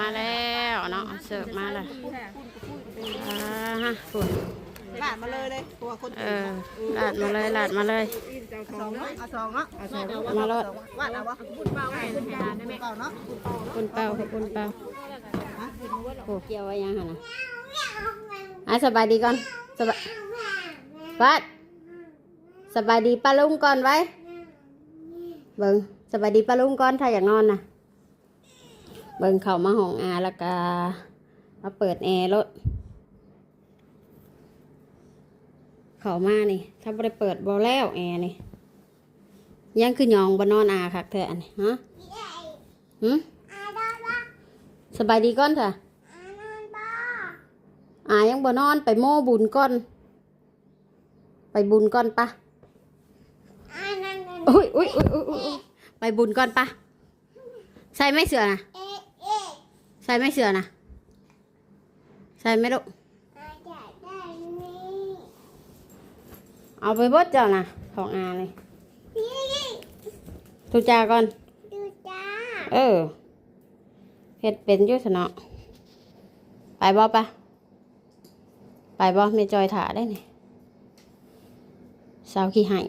มาแล้วเนาะเสิร์ฟมาแล้วอ่าฮะฝุ่นลาดมาเลยเลยตัวคนเออลาดมาเลยลาดมาเลยสองเนาะเอาสองเนาะเอาสองมาลดวาดเอาวะบุญเปล่าให้บุญเปล่าเปล่าเนาะปุ่นเปล่าครับปุ่นเปล่าโอ้เกี่ยวไว้ยังหะนะอะสบายดีก่อนสบายวัดสบายดีป้าลุงก่อนไว้เบิ่งสบายดีป้าลุงก่อนถ้าอยากนอนนะ เบิ่งเข้ามาห้องอาแล้วก็มาเปิดแอร์รถเข้ามานี่ถ้าไม่ได้เปิดบอแล้วแอร์นี่ยังคือยองบนนอนอาคักเธออันนี้ฮะหืมสบายดีก่อนเถอะอายังบนนอนไปโม่บุญก่อน ไปบุญก่อนปะอุ้ยอุ้ยอุ้ยอุ้ยอุ๊ยอุ๊ยไปบุญก่อนปะใส่ไม่เสือนะใส่ไม่เสือนะใส่ไม่ลูกเอาไปบดเจ้านะของอาเลยทุจาก่อนเออเฮ็ดเป็นอยุ่สนอไปบ่ปะไปบ่ไม่จอยถาได้นี่สาวขี้ไห้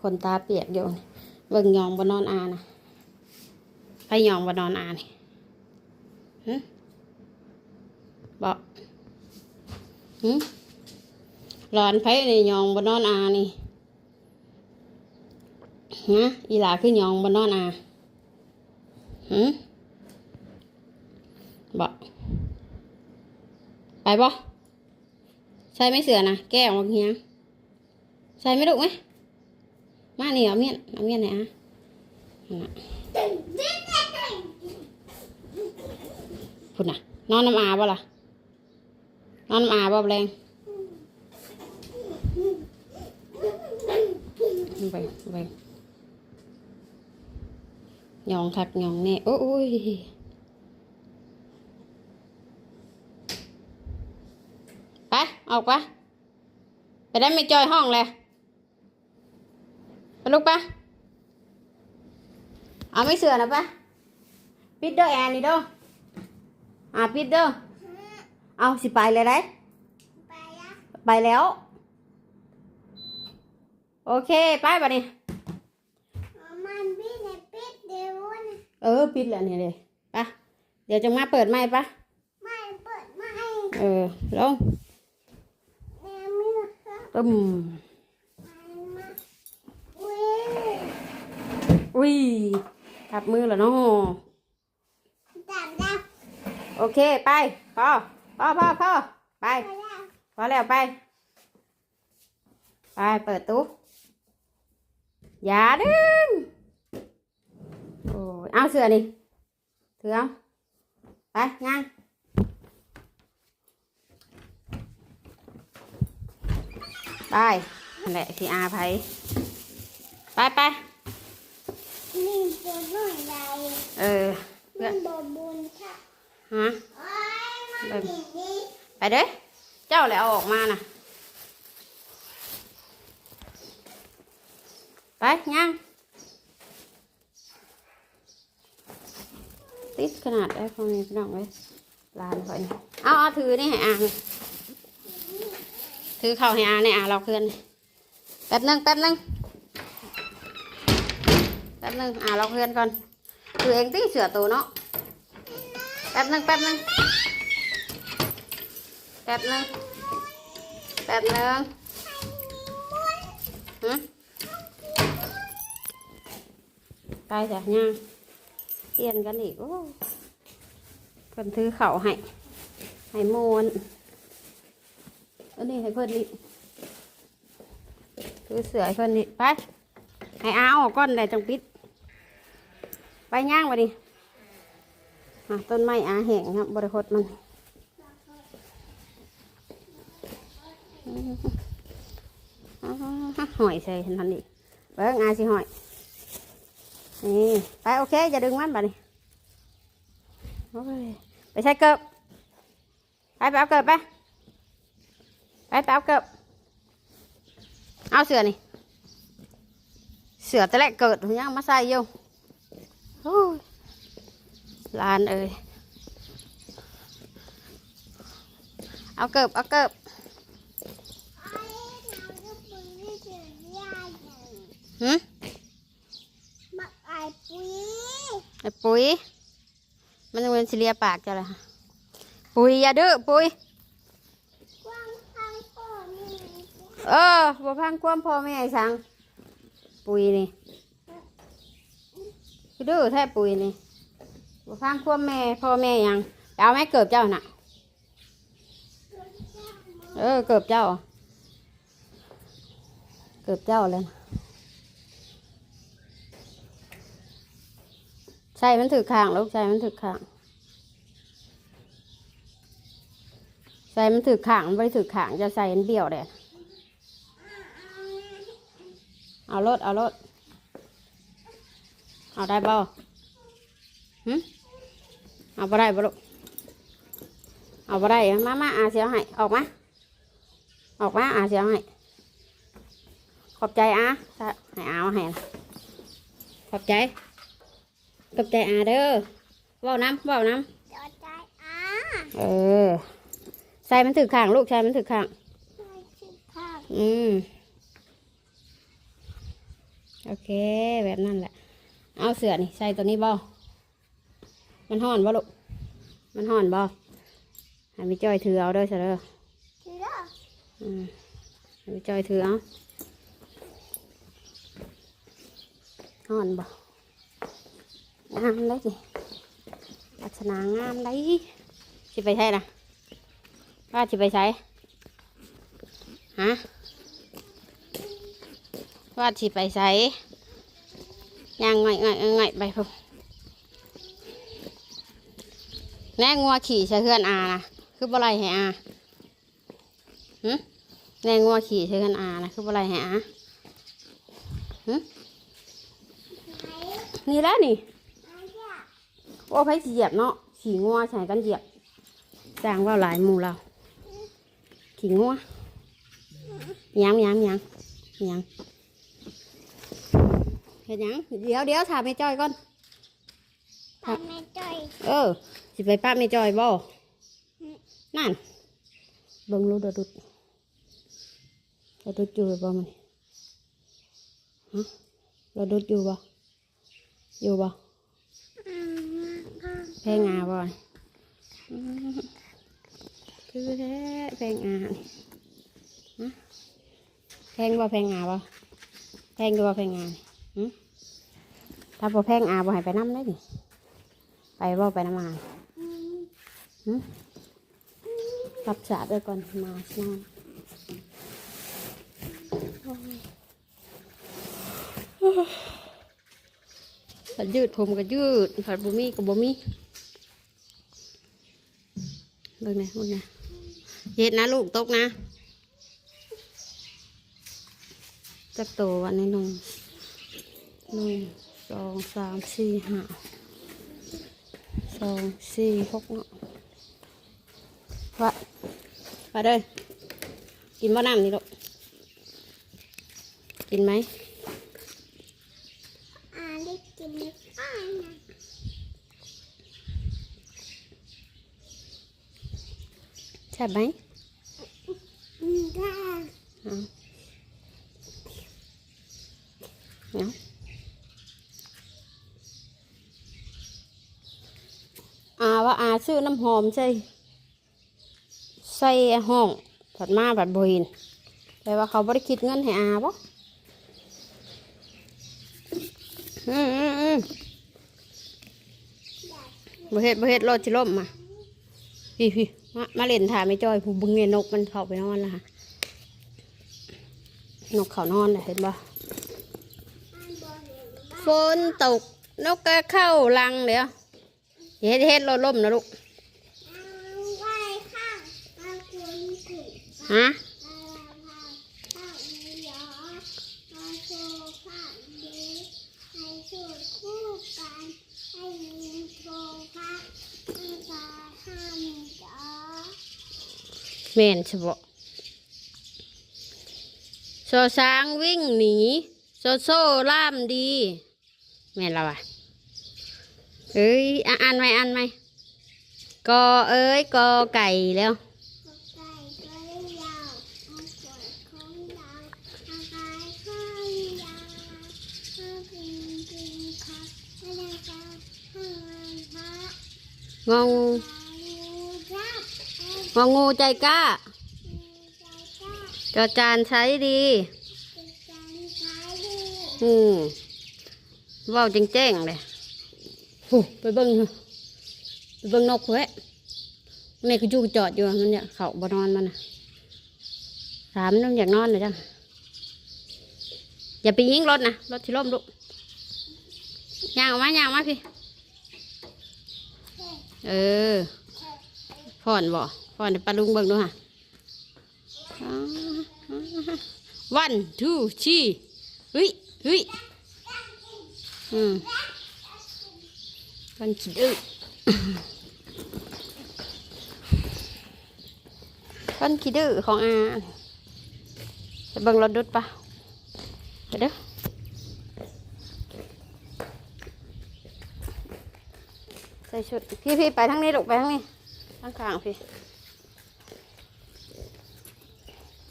คนตาเปียกอยู่นี่เบิ่งยองบนนอนอานะไปยองบนนอนอานี่หึ บ่หึร้อนไผนี่ยองบนนอนอานี่ฮะอีหลาคือยองบนนอนอาหึบอกไปบ่ใส่ไม่เสือนะแก้วมาเฮียใส่ไม่ดุไหมมานี่เอาเมียนเอาเมียนไหนอะนั่นน่ะพุ่นน่ะนอนน้ำอาบ่ล่ะ นอนน้ำอาบ่แรงไปไปยองคักยองแน่โอ้ยไปออกไปไปได้ไม่จอยห้องเลยไปลุกไปะเอาไม่เสือนะปะปิดเด้อแอนนี่เด้ออ่าปิดเด้อเอาสิไปเลยได้ไปแล้วโอเค ไปบัดนี้เออ ปิดแล้วนี่เลยไปะเดี๋ยวจะมาเปิดไม้ปะเออลงตึมอุ้ยทับมือแล้วเนาะโอเค ไปพอ พอพอพอไปพอแล้วไป ไป เปิดตู้อย่าดึงโอ้ยเอาเสือนี่ถือเอาไปงานไปนั่นแหละที่อาไผไปไปเออเพื่อนฮะ เบิ่งไปเด้อเจ้าแล้วเอาออกมาน่ะ ไปย่างติดขนาดได้พอมีพี่น้องไว้ลานไปเอาเอาถือนี่ให้อ่างถือเข้าให้อ่างนี่อ่างเราเคลื่อนแป๊บนึงแป๊บนึงแป๊บนึงอ่างเราเคลื่อนก่อนถือเองตีเสือตัวเนาะแป๊บนึงแป๊บนึง แป๊บนึงแป๊บนึงหืมไปจ้ะย่างเปลี่ยนกันอีกโอ้คนถือเข่าให้ให้โมนอันนี้ให้เพื่อนนี่ถือเสือให้เพื่อนนี่ไปให้อาออกก้อนเลยจังปิด ไปย่างมาดิอะต้นไม้อาแห้งครับบริคตมันอ่าหอยใส่ทันทีเบิ้งอาสิหอยนี่ไปโอเคอย่าดึงมัน บ่นี่โอ้ยไปใช้เกิบไปไปเอาเกิบไปไปไปเอาเกิบเอาเสือนี่เสื หืมบักไอปุ้ยไอปุ๋ย มันจะเป็นสิเลียปากจ้ะล่ะปุ๋ยอย่าดื้อปุ๋ยกวางทางก่อนนี่เออบ่พังความพ่อแม่สัง ปุ๋ยนี่คือดื้อแท้ปุ๋ยนี่บ่พังความแม่พ่อแม่ยังเอาแม่เกิบเจ้าน่ะ เออเกิบเจ้า เกิบเจ้าเลยนะ ใช่มันถือข้างลูกใช่มันถือข้างใส่มันถือข้างไม่ถือข้างจะใส่มันเบี้ยวเลยเอารถเอารถเอาได้บ่หึเอาบ่ได้บ่ลูกเอาบ่ได้มามาอาเสียวให้ออกมาออกมาอาเสียวให้ขอบใจอาให้เอาให้ขอบใจ ขอบใจอาเด้อเว้าน้ำเว้าน้จอใจอะำเออใส่มันถือข้างลูกใส่มันถือข้างไม่ใช่ข้าวอืมโอเค แบบนั้นแหละ เอาเสือนี่ใส่ตัวนี้บ่มันห่อนบ่ลูกมันห่อนบ่ให้พี่จ้อยถือเอาเด้อเสยเด้อคือเด้ออืมให้พี่จ้อยถือเอาห่อนบ่ งามได้สิลักษณะงามได้สิไปใช่นะว่าสิไปใช้ฮะว่าสิไปใช้ย่างง่อยง่อยง่อยไปพุ่แน่งัวขี่ใช้เพื่อนอานะคือบ่ไรให้อาหึแน่งัวขี่ใช้เพื่อนอานะคือบ่ไรให้อาหึนี่แล้วนี่ โอ้ไผสิเหยียบเนาะขี่งัวใส่กันเหยียบสร้างว่าหลายหมู่เราขี่งัวยังยังยังยังเห็นยังเดี๋ยวเดี๋ยวถามแม่จ้อยก่อนไปไม่ใจอยเออสิไปป้าไม่จอยบ่นั่นเบิ่งรู้ดดุดดดุดอยู่บ่มันฮะดดุดอยู่บ่อยู่บ่อืมก็แพงงาบ่อื้อคือแท้แพงงานี่ฮะแพงบ่แพงงาบ่แพงอยู่บ่แพงงานี่หึถ้าบ่แพงอาบ่ให้ไปนำได้นี่ไปบ่ไปนำมาอืมรับสาด้วยก่อนมาสนอนผัดยืดผมก็ยืดผัดบุมีก็บุมีเบิ่งนะเบิ่งนะเฮ็ดนะลูกตกนะจักโตวันนี้หนึ่งหนึ่งสองสามสี่ห้าสองสี่หกเนาะว่าว่าเด้กินบ่น้ำนี่ลูกกินไหม อ่าได้กินไม่ได้นะ ใช่ บไหมอืมได้เอาเอาอาว่าอาซื้อน้ำหอมใส่ใส่ห้องผัดมาผัดบหินแต่ว่าเขาบริคิดเงินให้อาบ่อืมอืมอืมบ่เฮ็ดบ่เฮ็ดรถจิล่มมาพี่พี่ มามาเล่นถ่ายไม่จอยผู้บึงเนี่ยนกมันเข้าไปนอนและค่ะนกเขานอนเลยเห็นปะอ่านบอลเห็นบ้างฝนตกนกก็เข้ารังเดี๋ยวเฮ็ดเฮ็ดรถล่มนะลูกอ่าไหว้ข้างมาคุยถึงฮะ แม่นใช่บ่โซซางวิ่งหนีโซโซล่ามดี แม่นเราอะเอ้ยอ่านไหมอ่านไหมกอเอ้ยกอไก่แล้วงง งูจับงองูใจกล้างูใจกล้าจอจานใช้ดีเป็นการใช้ดีอืมเว่าวจริงแจ้งเลยโอ้ไปเบิ้งเถอะไปเบิ้งนกเว้ยนี่คือจูจอดอยู่อะมันเนี่ยเขาบนอนมันนะถามน้ำอยากนอนเลยจังอย่าไปยิงรถนะรถที่ล่มลูกย่างออกมาย่างออกมาพี่ เออพ่อนบ่ พ่อนให้ปลาลุงเบิ่งดูฮะวันทูชีเฮ้ยเฮ้ยอืมวันขี้ดื้อวันขี้ดื้อของอาจะเบิ่งรถดุดปะไปเด้อใส่ชุดพี่พี่ไปทางนี้ลูกไปทางนี้ทางข้างพี่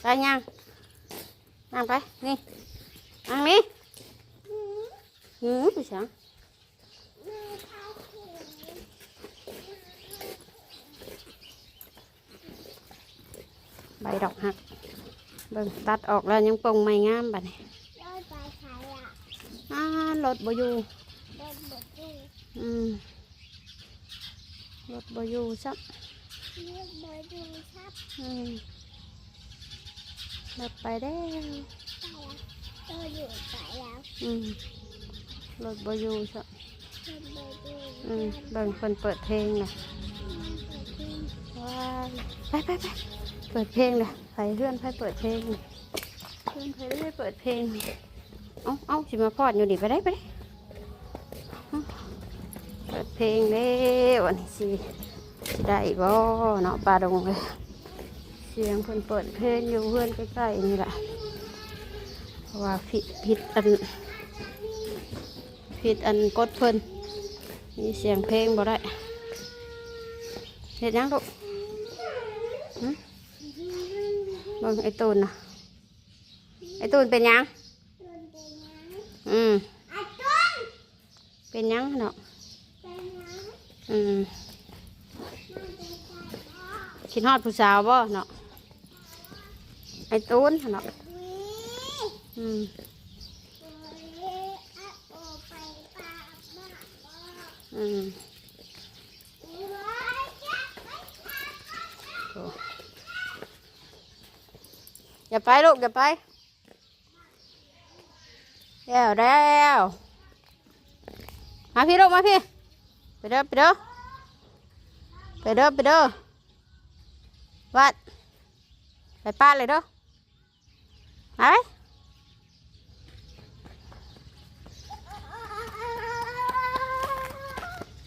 ไปย่างย่างไปนี่ทางนี้หืมผู้ชายแม่พาถึงใบดอกหักเบิ่งตัดออกแล้วยังป รงไม่งามบัดนี้รถไปขายอะอ่ารถบอยู่รถบดดูอืมรถอยู่ไปได้ไปแล้วตัวอยู่ไปแล้วอืมรถบอยู่ซับรถบดดูอืมเบิ่งคนเปิดเพลงเลยรถบดดูว้ายไปไปไปเปิดเพลงเลยใครเพื่อนใครเปิดเพลงเพื่อนใครได้เปิดเพลงเอาเอาสิมาพอดอยู่ดิไปได้ไปได้เปิดเพลงเด้วันนี้สิสิได้บ่เนาะปลาดงเลย เสียงคนเปิดเพลงอยู่เพื่อนใกล้ๆนี่แหละเพราะว่าผิดผิดอันผิดอันกดเพิ่อนมีเสียงเพลงบ่ได้เห็นยังลูกบิ่งไอตูนนะไอตูนเป็นยังอืมเป็นยังเนาะอืมมันเป็นการพ่อคิดฮอดผู้สาวบ่เนาะ ไอ้ตูนเนาะวิอืมโอ้ยอะโอไปปาบ้าบ้าอืมโอ้ยจะไปทางโอ้อย่าไปลูกอย่าไปแล้วแล้วมาพี่ลูกมาพี่ไปเด้อไปเด้อไปเด้อไปเด้อวัดไปป้าเลยเด้อ มา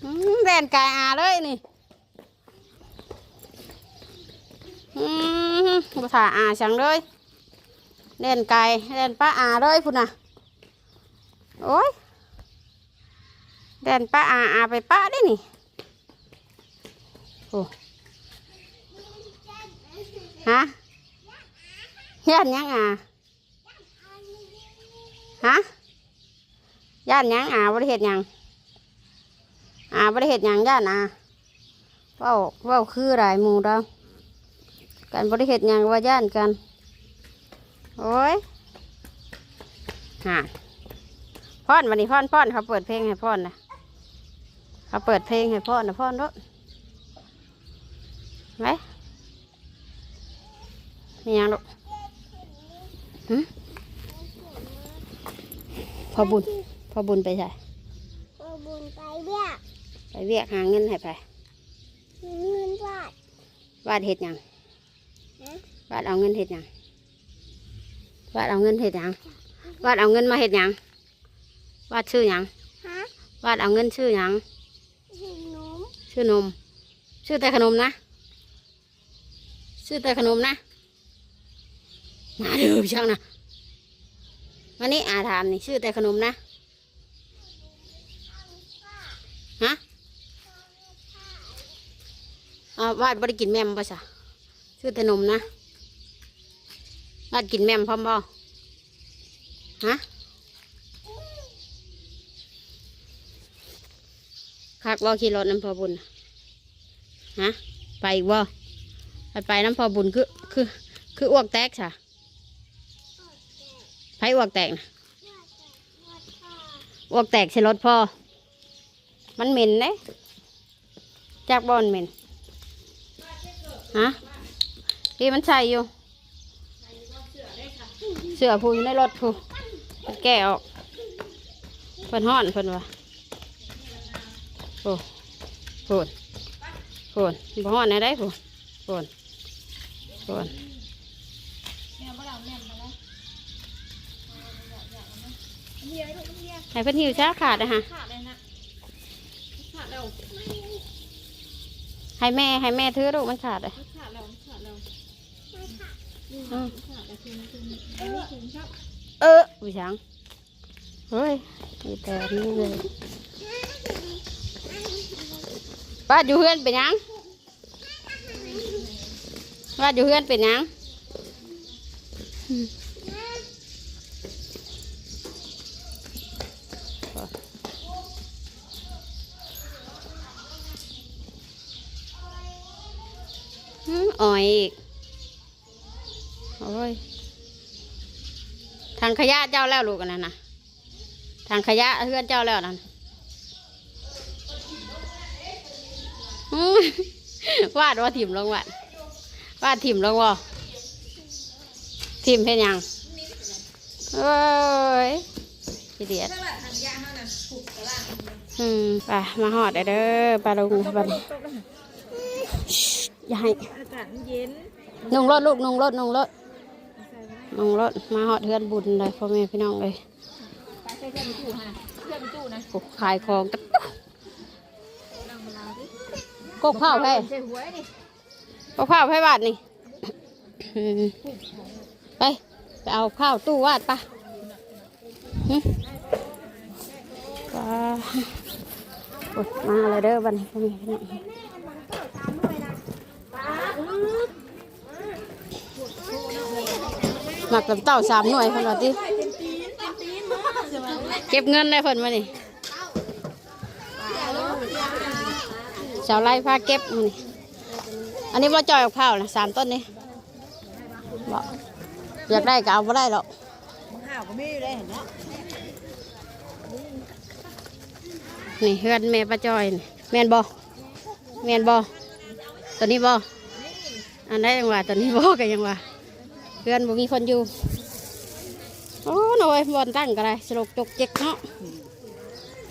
ไปแดนกายอาเลยนี่ภาษาอาจังเลยเล่นไก่เล่นป้าอาเลยพุ่นน่ะโอ้ยเล่นป้าอาอาไปป้าได้นี่โอ้ฮะย่านยังอา ฮะย่านยังอาบริเหตุยังอาบริเหตุยังย่านอาเว้าเว้าคือหลายหมู่เรากันบริเหตุยังว่าย่านกันโอ้ยฮะพ่อนวันนี้พ่อนพ่อนเขาเปิดเพลงให้พ่อนนะเขาเปิดเพลงให้พ่อนนะพ่อนรถไหมมียังลูกหึพ อบุญพอบุญไปใช่โอ้บุญไปเบี้ยไปเวียกหาเงินให้ไปเงินบาทวาดเห็ดหยังฮะวาดเอาเงินเห็ดหยังวาดเอาเงินเห็ดหยังวาดเอาเงินมาเห็ดหยังวาดชื่อหยังฮะวาดเอาเงินชื่อหยังขนมชื่อนมชื่อแต่ขนมนะชื่อแต่ขนมนะมาเด้อพี่ช่างนะ วันนี้อาถามนี่ชื่อแต่ขนมนะฮะอาวาดบริกินแมมป่ะจ๊ะชื่อแต่นมนะวาดกินแมมพร้อมบ่ฮะคักบ่ขี่รถน้ำพอบุญฮะไปอีกบ่ไปไปน้ำพอบุญคือคือคืออ้วกแตกใช่ ไผอวกแตกนะอวกแตกใช่รถพ่อ มันเหม็นเด้จากบอนเหม็นฮะที่มันใส่อยู่ เสือผูอยู่ในรถผูแก่ออกเพิ่นห่อนเพิ่นว่าโอ้โหนโหนบ่ห่อนไหนได้ผูโหนโหน ให้เพิ่นหิวช้าขาดนะฮะให้แม่ให้แม่ถือลูกมันขาดเลยอืมเออวิชังเฮ้ยมีแต่นี่เลยป้าอยู่เฮือนเป็นหยังป้าอยู่เฮือนเป็นหยัง อืมอืมอ่อยอีก โอ้ยทางขยะเจ้าแล้วลูกอันนั้นนะทางขยะเพื่อนเจ้าแล้วนั่นอื้อวาดว่าถิ่มลงวาดวาดถิ่มลงวะถิ่มเป็นหยังเอ้ยขี้เดียดอืมไปมาหอดได้เด้อปลาลงปลา อย่าให้อากาศเย็นนุ่งรถลูกนุ่งรถนุ่งรถนุ่งรถมาหอดเฮือนบุญเลยพ่อแม่พี่น้องเลยไปใช้เครื่องมีตู้ฮะเครื่องมีตู้นะโอ้ขายของตะนั่งเวลาดิกกข้าวแพ้ใช่หัวนี่กกข้าวแพ้บาทนี่อืมไปไปเอาข้าวตู้วาดปะหึไปโอ้ยมาเลยเด้อบัดนพ่อแม่พี่น้อง หมักกับเต่าสามหน่วยเพิ่นว่าติเก็บเงินได้เพิ่นมานี่สาวไล่พาเก็บมานี่อันนี้ว่าจอยกับข้าวนะสามต้นนี่บอกอยากได้ก็เอาไ่ได้หรอกข้าวก็ไม่ได้เห็นเนาะนี่เฮือนแม่ป้าจอยนี่แม่นบอแม่นบอตัวนี้บออันได้ยังว่าตัวนี้บอกันยังว่า เฮือนบ่มีคนอยู่ โอ้หน่อยบอลตั้งก็ได้สลกจกเจ็กเนาะ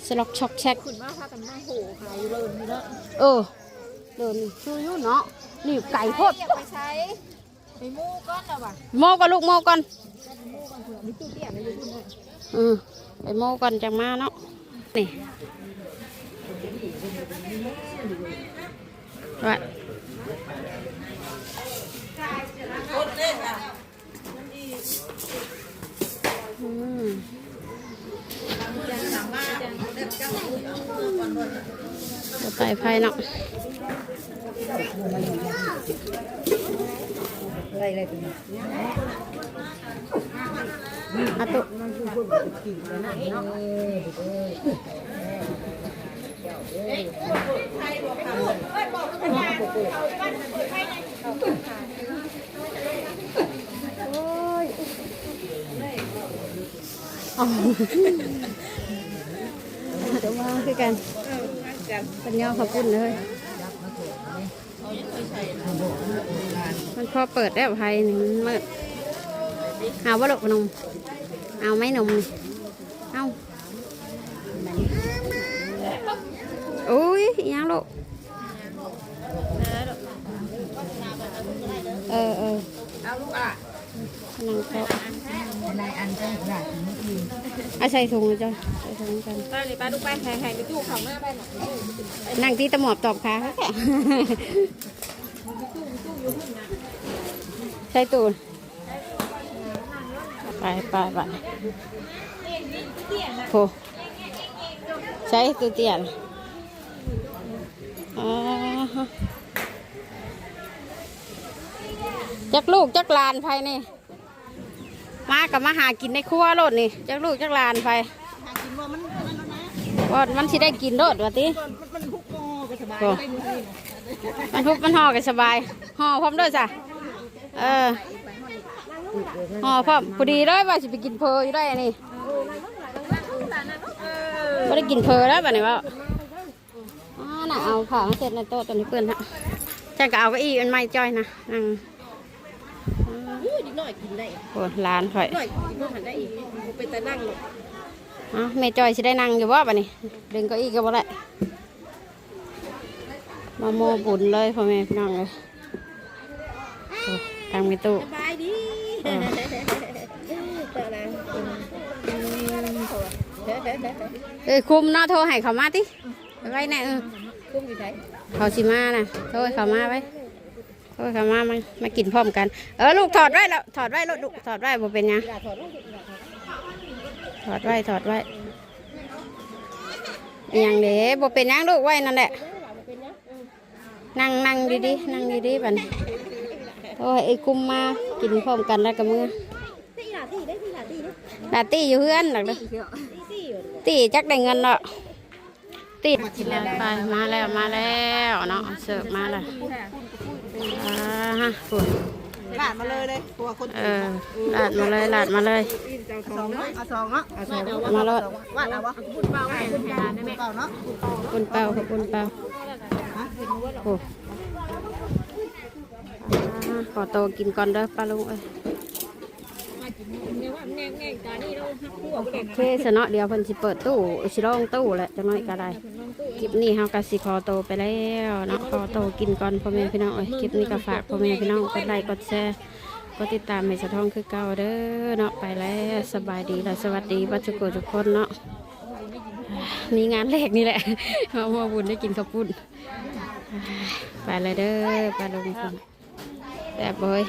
สลกช็อกแชกคุณว่าพากันมาโหขายอยู่เลยนี่เนาะเออเดินคืออยู่เนาะนี่ไก่โพดอยากไปใช้ไปมู่ก้อนแล้วว่ะโมก่อนลูกโมก่อนมู่ก้อนเผื่อมีตู้เตี้ยในยูทูบเลยอืมไปโมก่อนจังมาเนาะนี่ว่า จะไปไฟเนาะอะไรอะไรตัวนี้อาตุ อ๋อเดี๋ยวมาคือกันเป็นยอขอบคุณเลย มันพอเปิดได้ไพ่นี่มันมืดเอาว่าลูกนม เอาไหมนมนี่เอาโอ้ยยังหลกเออเออเอาลูกอะ นังเขานายอันจังหวัดนี้คืออาใส่ถุงเลยจ้ะใส่ถุงกันตอนนี้ป้าลูกไปแห่แห่ไปตู้เขาหน้าไปหน่อยนั่งที่ตะหมอบตอบขาเขาแค่ใส่ตูนไปไปไปโหใช้ตัวเตียนอ๋อ จักลูกจักหลานไฟนี่ มากับมาหากินในครัวโลดนี่จักลูกจักหลานไฟหากินว่ามันมันนะว่ามันสิได้กินโลดวะติมันมันพุกโกก็สบายโอ้ไปมือนี่มันทุบมันห่อกันสบายห่อพร้อมด้วยจ้ะเออห่อพร้อมพอดีเลยว่าสิไปกินเพออยู่ได้อันนี้ไม่ได้กินเพอแล้วแบบนี้ว่าอ่าน่ะเอาผ้ามาเสร็จในโต๊ะตัวนี้เปื้อนฮะจังก็เอาเก็อีมันไม่จ้อยนะนั่ง อู้ดิหน่อยกินได้โอ้ร้านข่อยหน่อยกินบ่หันได้อีกบ่เป็นตานั่งหรอกอะแม่จอยสิได้นั่งอยู่บ่บัดนี้ดึงเก็อีก็บ่ได้มาโมบุญเลยพ่อแม่พี่น้องเลยโอ้ทางมีตู้สบายดีเออตาละเอ้ยคุมเนาะโทรให้เขามาติไปไว้แน่เออคุ้มอยู่ไสเขาสิมาน่ะโทรให้เขามาไว้ โทรให้เขามามามากินพร้อมกัน เออลูกถอดไว้แล้วถอดไว้ลูกลูกถอดไว้บ่เป็นหยังถอดลงอย่าถอดถอดไว้ถอดไว้อหยังเด้บ่เป็นหยังลูกไว้นั่นแหละ นั่งนั่งดีๆนั่งดีๆบัดนโอ้ยไอ้กุมมากินพร้อมกันแล้วกับมือตีหลาตีได้ตีหลาตีได้ลาตี้อยู่เพื่อนหรอกเด้อตีอยู่ตีจักได้เงินเนาะตีไปมาแล้วมาแล้วเนาะเสิร์ฟมาแล้ว อ่าฮะคุณลาดมาเลยเลยตัวคนเออลาดมาเลยลาดมาเลย สองเนาะเอาสองเนาะเอาสองมาเลยวาดเอาวะบุญเปล่าให้บุญเปล่าได้ไหมเปล่าเนาะคุณเปล่าขอบคุณเปล่าโอ้อ่าขอโตวกินก่อนเด้อป้าลุงเอ้ย โอเคสนาะเดี๋ยวเพิ่นสิเปิดตู้สิลองตู้แหละจังน้อยก็ได้คลิปนี้เฮาก็สิขอโตไปแล้วเนาะขอโตกินก่อนพ่อแม่พี่น้องเอ้ยคลิปนี้ก็ฝากพ่อแม่พี่น้องกดไลค์กดแชร์กดติดตามให้สะท้องคือเก่าเด้อเนาะไปแล้วสบายดีและสวัสดีบัจจุกทุกคนเนาะมีงานแรกนี่แหละเอามาบุญได้กินข้าวปุ้นไปเลยเด้อไปลงทุนแต่บเบย